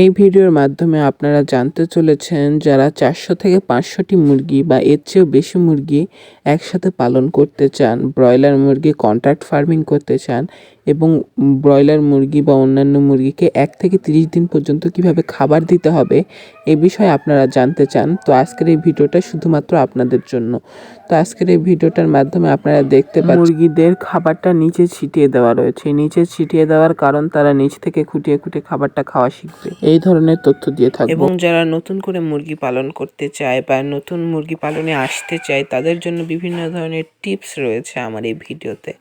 এই ভিডিওর মাধ্যমে আপনারা জানতে চলেছেন যারা চারশো থেকে পাঁচশোটি মুরগি বা এর চেয়েও বেশি মুরগি একসাথে পালন করতে চান, ব্রয়লার মুরগি কন্ট্রাক্ট ফার্মিং করতে চান এবং ব্রয়লার মুরগি বা অন্যান্য মুরগিকে এক থেকে তিরিশ দিন পর্যন্ত কীভাবে খাবার দিতে হবে এ বিষয়ে আপনারা জানতে চান তো আজকের এই ভিডিওটা শুধুমাত্র আপনাদের জন্য। তো আজকের এই ভিডিওটার মাধ্যমে আপনারা দেখতে পাচ্ছেন মুরগিদের খাবারটা নিচে ছিটিয়ে দেওয়া রয়েছে। নিচে ছিটিয়ে দেওয়ার কারণ তারা নিচ থেকে খুঁটিয়ে খুঁটিয়ে খাবারটা খাওয়া শিখবে। এই ধরনের তথ্য দিয়ে থাকব। এবং যারা নতুন করে মুরগি পালন করতে চায় বা নতুন মুরগি পালনে আসতে চায় তাদের জন্য বিভিন্ন ধরনের টিপস রয়েছে আমার এই ভিডিওতে।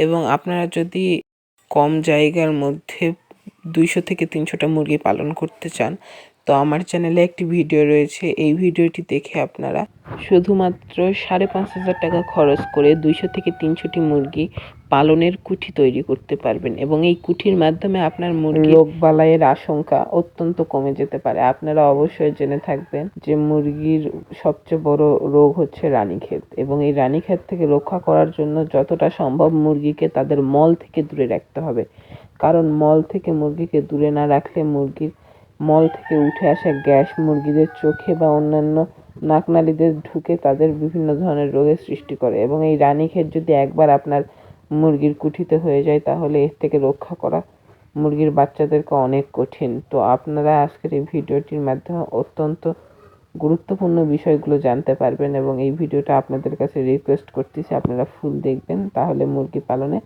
এবং আপনারা যদি কম জায়গার মধ্যে দুইশো থেকে তিনশোটা মুরগি পালন করতে চান তো আমার চ্যানেলে একটি ভিডিও রয়েছে। এই ভিডিওটি দেখে আপনারা শুধুমাত্র সাড়ে পাঁচ হাজার টাকা খরচ করে দুইশো থেকে তিনশোটি মুরগি পালনের কুঠি তৈরি করতে পারবেন এবং এই কুঠির মাধ্যমে আপনার মুরগি রোগ বালাইয়ের আশঙ্কা অত্যন্ত কমে যেতে পারে। আপনারা অবশ্যই জেনে থাকবেন যে মুরগির সবচেয়ে বড় রোগ হচ্ছে রানীক্ষেত এবং এই রানীক্ষেত থেকে রক্ষা করার জন্য যতটা সম্ভব মুরগিকে তাদের মল থেকে দূরে রাখতে হবে। কারণ মল থেকে মুরগিকে দূরে না রাখলে মুরগির মল থেকে উঠে আসা গ্যাস মুরগিদের চোখে বা অন্যান্য নাকনালীদের ঢুকে তাদের বিভিন্ন ধরনের রোগের সৃষ্টি করে এবং এই রানীক্ষেত যদি একবার আপনার মুরগির কুঠিতে হয়ে যায়, তাহলে এর থেকে রক্ষা করা মুরগির বাচ্চাদেরকে অনেক কঠিন। তো আপনারা আজকের এই ভিডিওটির মাধ্যমে অত্যন্ত গুরুত্বপূর্ণ বিষয়গুলো জানতে পারবেন এবং এই ভিডিওটা আপনাদের কাছে রিকোয়েস্ট করতেছি, আপনারা ফুল দেখবেন, তাহলে মুরগি পালনে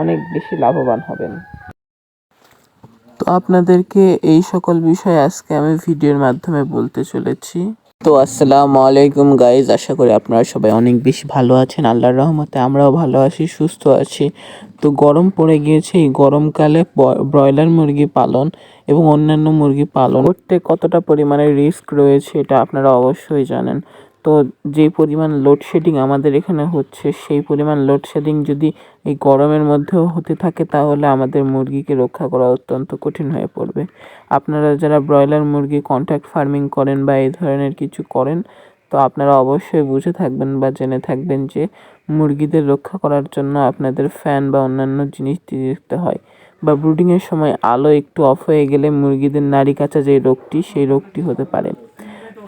অনেক বেশি লাভবান হবেন। আপনাদেরকে এই সকল বিষয় আজকে আমি ভিডিওর মাধ্যমে বলতে চলেছি। তো আসসালামু আলাইকুম গাইজ আশা করি আপনারা সবাই অনেক বেশি ভালো আছেন। আল্লাহর রহমতে আমরাও ভালো আছি, সুস্থ আছি। তো গরম পড়ে গিয়েছে, এই গরমকালে ব্রয়লার মুরগি পালন এবং অন্যান্য মুরগি পালন করতে কতটা পরিমাণে রিস্ক রয়েছে, এটা আপনারা অবশ্যই জানেন। তো যে পরিমাণ লোডশেডিং আমাদের এখানে হচ্ছে, সেই পরিমাণ লোডশেডিং যদি এই গরমের মধ্যেও হতে থাকে, তাহলে আমাদের মুরগিকে রক্ষা করা অত্যন্ত কঠিন হয়ে পড়বে। আপনারা যারা ব্রয়লার মুরগি কন্ট্যাক্ট ফার্মিং করেন বা এই ধরনের কিছু করেন, তো আপনারা অবশ্যই বুঝে থাকবেন বা জেনে থাকবেন যে মুরগিদের রক্ষা করার জন্য আপনাদের ফ্যান বা অন্যান্য জিনিস দিয়ে দিতে হয়। বা ব্রুডিংয়ের সময় আলো একটু অফ হয়ে গেলে মুরগিদের নাড়ি কাঁচা যে রোগটি, সেই রোগটি হতে পারে।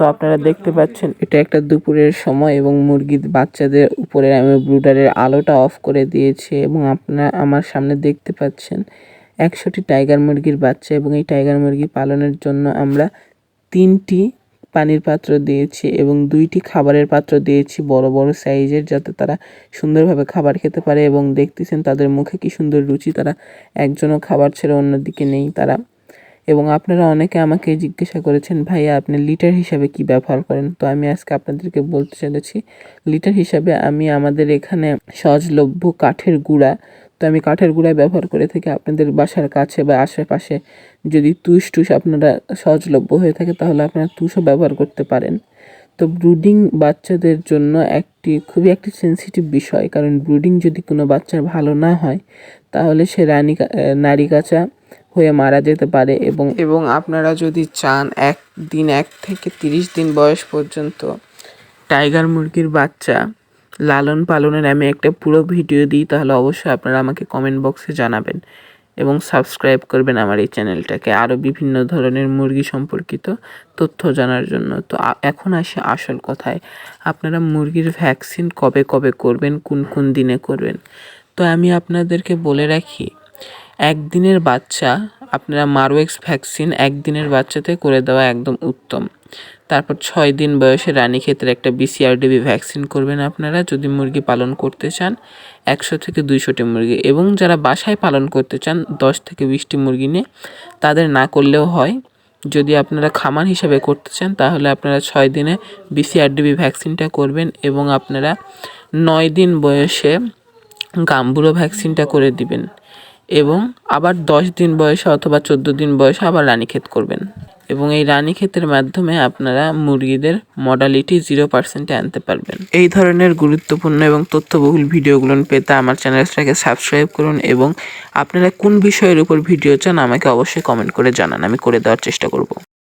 তো আপনারা দেখতে পাচ্ছেন। এটা একটা দুপুরের সময় এবং মুরগির বাচ্চাদের উপরে আমি ব্রুডারের আলোটা অফ করে দিয়েছি এবং আপনারা আমার সামনে দেখতে পাচ্ছেন একশোটি টাইগার মুরগির বাচ্চা এবং এই টাইগার মুরগি পালনের জন্য আমরা তিনটি পানির পাত্র দিয়েছি এবং দুইটি খাবারের পাত্র দিয়েছি বড় বড় সাইজের যাতে তারা সুন্দরভাবে খাবার খেতে পারে এবং দেখতেছেন তাদের মুখে কি সুন্দর রুচি, তারা একজনও খাবার ছেড়ে অন্যদিকে নেই, তারা এবং আপনারা অনেকে আমাকে জিজ্ঞাসা করেছেন, ভাইয়া, আপনি লিটার হিসাবে কি ব্যবহার করেন? তো আমি আজকে আপনাদেরকে বলতে চলেছি লিটার হিসাবে আমি আমাদের এখানে সহজলভ্য কাঠের গুঁড়া, তো আমি কাঠের গুঁড়া ব্যবহার করে থাকি। আপনাদের বাসার কাছে বা আশেপাশে যদি তুষ টুস আপনারা সহজলভ্য হয়ে থাকে, তাহলে আপনারা তুষও ব্যবহার করতে পারেন। তো ব্রুডিং বাচ্চাদের জন্য একটি খুবই একটি সেন্সিটিভ বিষয়, কারণ ব্রুডিং যদি কোনো বাচ্চার ভালো না হয় তাহলে সে রানী নারী কাঁচা হয়ে মারা যেতে পারে এবং এবং আপনারা যদি চান এক দিন এক থেকে তিরিশ দিন বয়স পর্যন্ত টাইগার মুরগির বাচ্চা লালন পালনের আমি একটা পুরো ভিডিও দিই, তাহলে অবশ্যই আপনারা আমাকে কমেন্ট বক্সে জানাবেন এবং সাবস্ক্রাইব করবেন আমার এই চ্যানেলটাকে আরও বিভিন্ন ধরনের মুরগি সম্পর্কিত তথ্য জানার জন্য। তো এখন আসে আসল কথায়। আপনারা মুরগির ভ্যাকসিন কবে কবে করবেন, কোন কোন দিনে করবেন? তো আমি আপনাদেরকে বলে রাখি, একদিনের বাচ্চা, আপনারা মারোয়েক্স ভ্যাকসিন একদিনের বাচ্চাতে করে দেওয়া একদম উত্তম। তারপর ছয় দিন বয়সে রানীক্ষেতের একটা বিসিআরডিবি ভ্যাকসিন করবেন আপনারা, যদি মুরগি পালন করতে চান, একশো থেকে দুইশোটি মুরগি। এবং যারা বাসায় পালন করতে চান, দশ থেকে বিশটি মুরগি নিয়ে, তাদের না করলেও হয়। যদি আপনারা খামার হিসাবে করতে চান, তাহলে আপনারা ছয় দিনে বিসিআরডিবি ভ্যাকসিনটা করবেন এবং আপনারা নয় দিন বয়সে গাম্বুরো ভ্যাকসিনটা করে দিবেন এবং আবার দশ দিন বয়সে অথবা চোদ্দ দিন বয়সে আবার রানীক্ষেত করবেন। এবং এই রানীক্ষেতের মাধ্যমে আপনারা মুরগিদের মডালিটি জিরো পার্সেন্টে আনতে পারবেন। এই ধরনের গুরুত্বপূর্ণ এবং তথ্যবহুল ভিডিওগুলো পেতে আমার চ্যানেলটাকে সাবস্ক্রাইব করুন এবং আপনারা কোন বিষয়ের উপর ভিডিও চান আমাকে অবশ্যই কমেন্ট করে জানান, আমি করে দেওয়ার চেষ্টা করব।